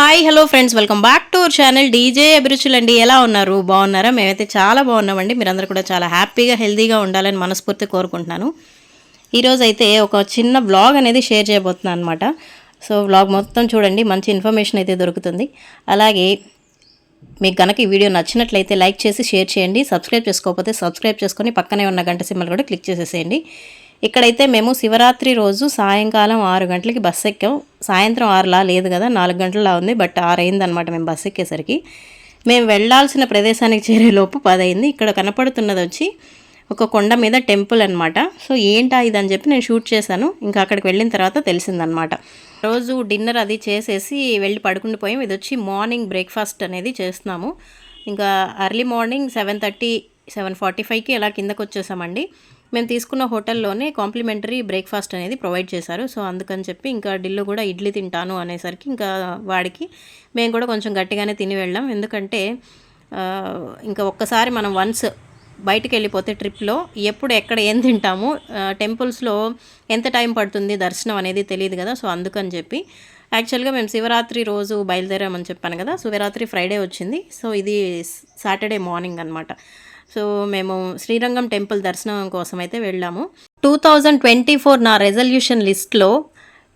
Hi hello friends welcome back to our channel DJ అభిరుచులు అండి ఎలా ఉన్నారు? బాగున్నారా? మేమైతే చాలా బాగున్నామండి. మీరందరూ కూడా చాలా హ్యాపీగా హెల్తీగా ఉండాలని మనస్ఫూర్తి కోరుకుంటున్నాను. ఈరోజు అయితే ఒక చిన్న బ్లాగ్ అనేది షేర్ చేయబోతున్నాను అనమాట సో బ్లాగ్ మొత్తం చూడండి. మంచి ఇన్ఫర్మేషన్ అయితే దొరుకుతుంది. అలాగే మీకు కనుక ఈ వీడియో నచ్చినట్లయితే లైక్ చేసి షేర్ చేయండి. సబ్స్క్రైబ్ చేసుకోకపోతే సబ్స్క్రైబ్ చేసుకొని పక్కనే ఉన్న గంట సిమ్మలు కూడా క్లిక్ చేసేసేయండి. ఇక్కడైతే మేము శివరాత్రి రోజు సాయంకాలం ఆరు గంటలకి బస్సు ఎక్కాం. సాయంత్రం ఆరులా లేదు కదా నాలుగు గంటలలా ఉంది బట్ ఆరు అయిందనమాట మేము బస్సు ఎక్కేసరికి. మేము వెళ్ళాల్సిన ప్రదేశానికి చేరేలోపు పది అయింది ఇక్కడ కనపడుతున్నది వచ్చి ఒక కొండ మీద టెంపుల్ అనమాట సో ఏంటా ఇది అని చెప్పి నేను షూట్ చేశాను. ఇంకా అక్కడికి వెళ్ళిన తర్వాత తెలిసిందనమాట రోజు డిన్నర్ అది చేసేసి వెళ్ళి పడుకుండిపోయాం ఇది వచ్చి మార్నింగ్ బ్రేక్ఫాస్ట్ అనేది చేస్తున్నాము. ఇంకా early morning seven thirty seven forty ఫైవ్కి ఇలా కిందకు వచ్చేసామండి మేము తీసుకున్న హోటల్లోనే కాంప్లిమెంటరీ బ్రేక్ఫాస్ట్ అనేది ప్రొవైడ్ చేశారు. సో అందుకని చెప్పి ఇంకా ఢిల్లో కూడా ఇడ్లీ తింటాను అనేసరికి ఇంకా వాడికి మేము కూడా కొంచెం గట్టిగానే తిని వెళ్ళాం. ఎందుకంటే ఇంకా ఒక్కసారి మనం వన్స్ బయటికి వెళ్ళిపోతే ట్రిప్లో ఎప్పుడు ఎక్కడ ఏం తింటాము టెంపుల్స్లో ఎంత టైం పడుతుంది దర్శనం అనేది తెలియదు కదా. సో అందుకని చెప్పి యాక్చువల్గా మేము శివరాత్రి రోజు బయలుదేరామని చెప్పాను కదా. శివరాత్రి ఫ్రైడే వచ్చింది. సో ఇది సాటర్డే మార్నింగ్ అనమాట సో మేము శ్రీరంగం టెంపుల్ దర్శనం కోసం అయితే వెళ్ళాము. టూ థౌజండ్ ట్వంటీ ఫోర్ నా రెజల్యూషన్ లిస్ట్లో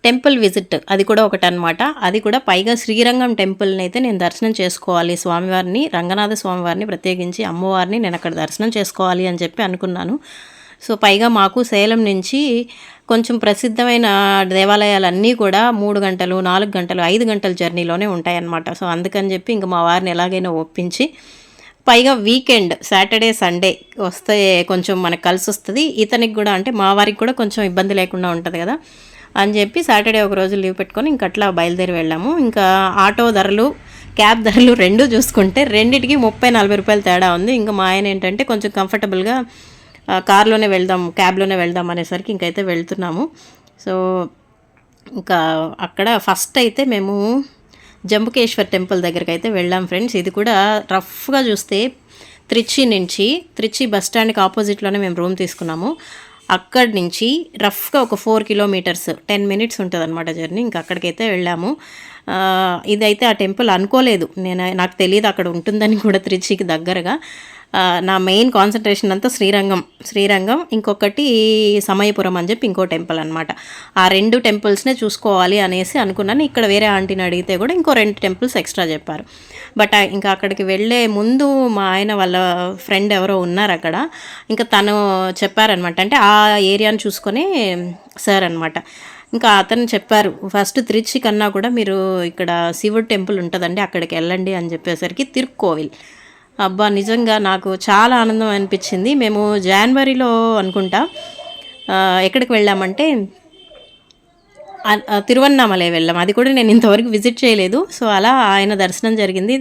టెంపుల్ విజిట్ అది కూడా ఒకటి అనమాట అది కూడా పైగా శ్రీరంగం టెంపుల్ని అయితే నేను దర్శనం చేసుకోవాలి. స్వామివారిని రంగనాథ స్వామివారిని ప్రత్యేకించి అమ్మవారిని నేను అక్కడ దర్శనం చేసుకోవాలి అని చెప్పి అనుకున్నాను. సో పైగా మాకు సేలం నుంచి కొంచెం ప్రసిద్ధమైన దేవాలయాలన్నీ కూడా మూడు గంటలు నాలుగు గంటలు ఐదు గంటల జర్నీలోనే ఉంటాయన్నమాట. సో అందుకని చెప్పి ఇంక మా వారిని ఎలాగైనా ఒప్పించి పైగా వీకెండ్ సాటర్డే సండే వస్తే కొంచెం మనకు కలిసి వస్తుంది. ఇతనికి కూడా అంటే మా వారికి కూడా కొంచెం ఇబ్బంది లేకుండా ఉంటుంది కదా. అని చెప్పి సాటర్డే ఒక రోజు లీవ్ పెట్టుకొని ఇంక అట్లా బయలుదేరి వెళ్ళాము. ఇంకా ఆటో ధరలు క్యాబ్ ధరలు రెండు చూసుకుంటే రెండిటికి ముప్పై నలభై రూపాయలు తేడా ఉంది. ఇంకా మా ఆయన ఏంటంటే కొంచెం కంఫర్టబుల్గా కార్లోనే వెళ్దాం క్యాబ్లోనే వెళ్దాం అనేసరికి ఇంకైతే వెళ్తున్నాము. సో ఇంకా అక్కడ ఫస్ట్ అయితే మేము జంబుకేశ్వర్ టెంపుల్ దగ్గరికి అయితే వెళ్ళాం ఫ్రెండ్స్. ఇది కూడా రఫ్గా చూస్తే త్రిచి నుంచి త్రిచి బస్ స్టాండ్కి ఆపోజిట్లోనే మేము రూమ్ తీసుకున్నాము. అక్కడి నుంచి రఫ్గా ఒక ఫోర్ కిలోమీటర్స్ టెన్ మినిట్స్ ఉంటుంది అనమాట జర్నీ. ఇంకా అక్కడికైతే వెళ్ళాము. ఇదైతే ఆ టెంపుల్ అనుకోలేదు. నేను నాకు తెలియదు అక్కడ ఉంటుందని కూడా త్రిచికి దగ్గరగా. నా మెయిన్ కాన్సన్ట్రేషన్ అంతా శ్రీరంగం. శ్రీరంగం ఇంకొకటి సమయపురం అని చెప్పి ఇంకో టెంపుల్ అనమాట ఆ రెండు టెంపుల్స్నే చూసుకోవాలి అనేసి అనుకున్నాను. ఇక్కడ వేరే ఆంటీని అడిగితే కూడా ఇంకో రెండు టెంపుల్స్ ఎక్స్ట్రా చెప్పారు. బట్ ఇంకా అక్కడికి వెళ్ళే ముందు మా ఆయన వాళ్ళ ఫ్రెండ్ ఎవరో ఉన్నారు అక్కడ. ఇంకా తను చెప్పారనమాట అంటే ఆ ఏరియాని చూసుకొని సార్ అనమాట ఇంకా అతను చెప్పారు ఫస్ట్ తిరుచి కన్నా కూడా మీరు ఇక్కడ శివుడు టెంపుల్ ఉంటుందండి అక్కడికి వెళ్ళండి అని చెప్పేసరికి తిరుక్కోవిల్. అబ్బా నిజంగా నాకు చాలా ఆనందం అనిపించింది. మేము జనవరిలో అనుకుంటా ఎక్కడికి వెళ్ళామంటే తిరువన్నామలై వెళ్ళాం. అది కూడా నేను ఇంతవరకు విజిట్ చేయలేదు. సో అలా ఆయన దర్శనం జరిగింది.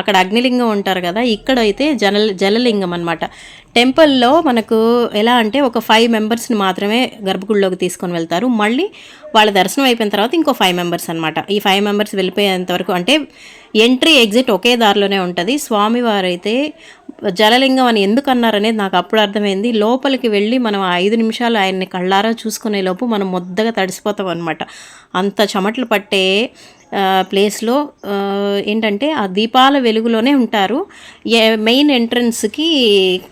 అక్కడ అగ్నిలింగం ఉంటారు కదా ఇక్కడ అయితే జల జలలింగం అనమాట టెంపుల్లో మనకు ఎలా అంటే ఒక ఫైవ్ మెంబర్స్ని మాత్రమే గర్భగుడిలోకి తీసుకొని వెళ్తారు. మళ్ళీ వాళ్ళ దర్శనం అయిపోయిన తర్వాత ఇంకో ఫైవ్ మెంబర్స్ అనమాట ఈ ఫైవ్ మెంబర్స్ వెళ్ళిపోయేంత వరకు అంటే ఎంట్రీ ఎగ్జిట్ ఒకే దారిలోనే ఉంటుంది. స్వామివారైతే జలలింగం అని ఎందుకు అన్నారనేది నాకు అప్పుడు అర్థమైంది. లోపలికి వెళ్ళి మనం ఐదు నిమిషాలు ఆయన్ని కళ్ళారా చూసుకునే లోపు మనం ముద్దగా తడిసిపోతాం అనమాట అంత చెమటలు పట్టే ప్లేస్లో ఏంటంటే ఆ దీపాల వెలుగులోనే ఉంటారు. ఏ- మెయిన్ ఎంట్రన్స్కి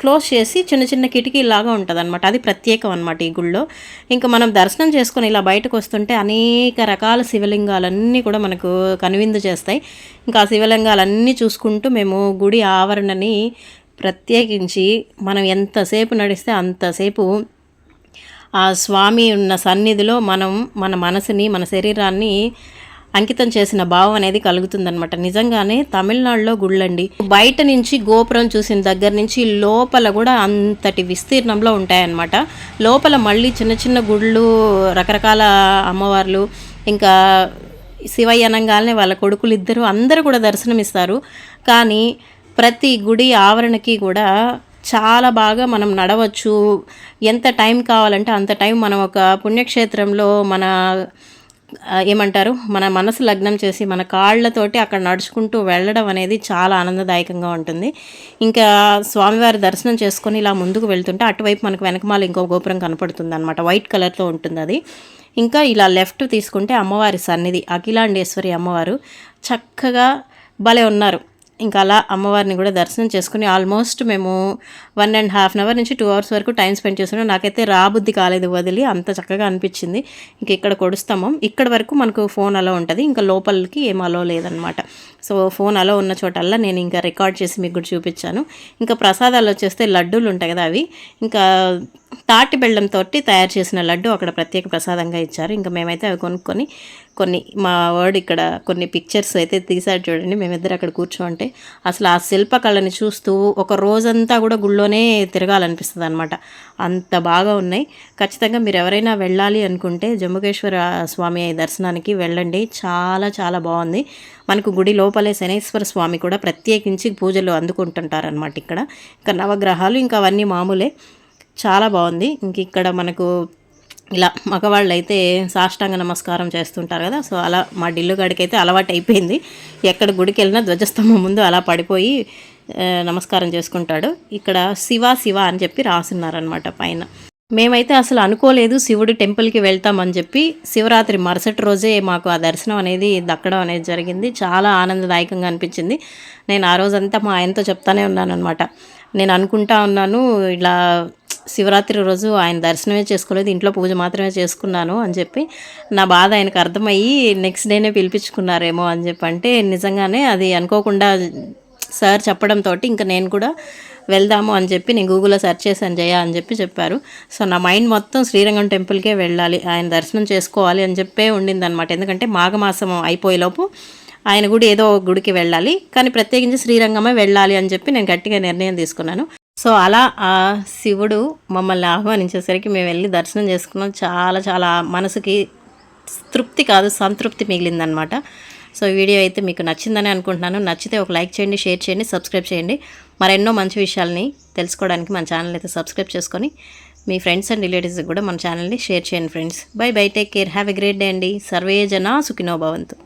క్లోజ్ చేసి చిన్న చిన్న కిటికీలాగా ఉంటుంది అనమాట అది ప్రత్యేకం అనమాట ఈ గుళ్ళో. ఇంకా మనం దర్శనం చేసుకొని ఇలా బయటకు వస్తుంటే అనేక రకాల శివలింగాలన్నీ కూడా మనకు కనువిందు చేస్తాయి. ఇంకా ఆ శివలింగాలన్నీ చూసుకుంటూ మేము గుడి ఆవరణని ప్రత్యేకించి మనం ఎంతసేపు నడిస్తే అంతసేపు ఆ స్వామి ఉన్న సన్నిధిలో మనం మన మనసుని మన శరీరాన్ని అంకితం చేసిన భావం అనేది కలుగుతుందనమాట నిజంగానే తమిళనాడులో గుళ్ళండి. బయట నుంచి గోపురం చూసిన దగ్గర నుంచి లోపల కూడా అంతటి విస్తీర్ణంలో ఉంటాయన్నమాట. లోపల మళ్ళీ చిన్న చిన్న గుళ్ళు రకరకాల అమ్మవార్లు ఇంకా శివయ్య అనగానే వాళ్ళ కొడుకులు ఇద్దరు అందరూ కూడా దర్శనమిస్తారు. కానీ ప్రతి గుడి ఆవరణకి కూడా చాలా బాగా మనం నడవచ్చు. ఎంత టైం కావాలంటే అంత టైం మనం ఒక పుణ్యక్షేత్రంలో మన ఏమంటారు? మన మనసు లగ్నం చేసి మన కాళ్ళతోటి అక్కడ నడుచుకుంటూ వెళ్ళడం అనేది చాలా ఆనందదాయకంగా ఉంటుంది. ఇంకా స్వామివారి దర్శనం చేసుకొని ఇలా ముందుకు వెళ్తుంటే అటువైపు మనకు వెనకమాల ఇంకో గోపురం కనపడుతుంది అనమాట వైట్ కలర్తో ఉంటుంది అది. ఇంకా ఇలా లెఫ్ట్ తీసుకుంటే అమ్మవారి సన్నిధి అఖిలాండేశ్వరి అమ్మవారు చక్కగా భలే ఉన్నారు. ఇంకా అలా అమ్మవారిని కూడా దర్శనం చేసుకుని ఆల్మోస్ట్ మేము one and half an hour నుంచి టూ అవర్స్ వరకు టైం స్పెండ్ చేస్తున్నాం. నాకైతే రాబుద్ధి కాలేదు వదిలి అంత చక్కగా అనిపించింది. ఇంక ఇక్కడ కొడుస్తాము. ఇక్కడ వరకు మనకు ఫోన్ అలో ఉంటుంది. ఇంకా లోపలికి ఏం అలో లేదనమాట సో ఫోన్ అలో ఉన్న చోటల్లా నేను ఇంకా రికార్డ్ చేసి మీకు కూడా చూపించాను. ఇంకా ప్రసాదాలు వచ్చేస్తే లడ్డూలు ఉంటాయి కదా అవి. ఇంకా తాటి బెల్లంతో తయారు చేసిన లడ్డు అక్కడ ప్రత్యేక ప్రసాదంగా ఇచ్చారు. ఇంకా మేమైతే అవి కొనుక్కొని కొన్ని మా వర్డ్ ఇక్కడ కొన్ని పిక్చర్స్ అయితే తీసాడు చూడండి. మేమిద్దరు అక్కడ కూర్చోంటే అసలు ఆ శిల్పకళని చూస్తూ ఒక రోజంతా కూడా గుళ్ళోనే తిరగాలనిపిస్తుంది అనమాట అంత బాగా ఉన్నాయి. ఖచ్చితంగా మీరు ఎవరైనా వెళ్ళాలి అనుకుంటే జంబుకేశ్వర స్వామి దర్శనానికి వెళ్ళండి. చాలా చాలా బాగుంది. మనకు గుడి లోపలే శనేశ్వర స్వామి కూడా ప్రత్యేకించి పూజలు అందుకుంటుంటారనమాట ఇక్కడ. ఇంకా నవగ్రహాలు ఇంకా అవన్నీ మామూలే. చాలా బాగుంది. ఇంక ఇక్కడ మనకు ఇలా మగవాళ్ళు అయితే సాష్టాంగ నమస్కారం చేస్తుంటారు కదా సో అలా మా డిల్లు గడికి అయితే అలవాటు అయిపోయింది. ఎక్కడ గుడికి వెళ్ళినా ధ్వజస్తంభం ముందు అలా పడిపోయి నమస్కారం చేసుకుంటాడు. ఇక్కడ శివ శివ అని చెప్పి రాసున్నారనమాట పైన. మేమైతే అసలు అనుకోలేదు శివుడు టెంపుల్కి వెళ్తామని చెప్పి శివరాత్రి మరుసటి రోజే మాకు ఆ దర్శనం అనేది దక్కడం అనేది జరిగింది. చాలా ఆనందదాయకంగా అనిపించింది. నేను ఆ రోజంతా మా ఆయనతో చెప్తానే ఉన్నాను అనమాట నేను అనుకుంటా ఉన్నాను ఇలా శివరాత్రి రోజు ఆయన దర్శనమే చేసుకోలేదు ఇంట్లో పూజ మాత్రమే చేసుకున్నాను అని చెప్పి నా బాధ ఆయనకు అర్థమయ్యి నెక్స్ట్ డేనే పిలిపించుకున్నారేమో అని చెప్పి అంటే నిజంగానే అది అనుకోకుండా సార్ చెప్పడంతో ఇంకా నేను కూడా వెళ్దాము అని చెప్పి నేను గూగుల్లో సెర్చ్ చేశాను జయ అని చెప్పి చెప్పారు. సో నా మైండ్ మొత్తం శ్రీరంగం టెంపుల్కే వెళ్ళాలి ఆయన దర్శనం చేసుకోవాలి అని చెప్పే ఉండిందనమాట ఎందుకంటే మాఘమాసం అయిపోయేలోపు ఆయన గుడి ఏదో ఒక గుడికి వెళ్ళాలి కానీ ప్రత్యేకించి శ్రీరంగమే వెళ్ళాలి అని చెప్పి నేను గట్టిగా నిర్ణయం తీసుకున్నాను. సో అలా ఆ శివుడు మమ్మల్ని ఆహ్వానించేసరికి మేము వెళ్ళి దర్శనం చేసుకున్నాం. చాలా చాలా మనసుకి తృప్తి కాదు సంతృప్తి మిగిలిందనమాట. సో వీడియో అయితే మీకు నచ్చిందని అనుకుంటున్నాను. నచ్చితే ఒక లైక్ చేయండి షేర్ చేయండి సబ్స్క్రైబ్ చేయండి. మరెన్నో మంచి విషయాల్ని తెలుసుకోవడానికి మన ఛానల్ అయితే సబ్స్క్రైబ్ చేసుకొని మీ ఫ్రెండ్స్ అండ్ రిలేటివ్స్కి కూడా మన ఛానల్ని షేర్ చేయండి friends. Bye bye take care have a great day అండి. సర్వే జనా సుఖినో భవంతు.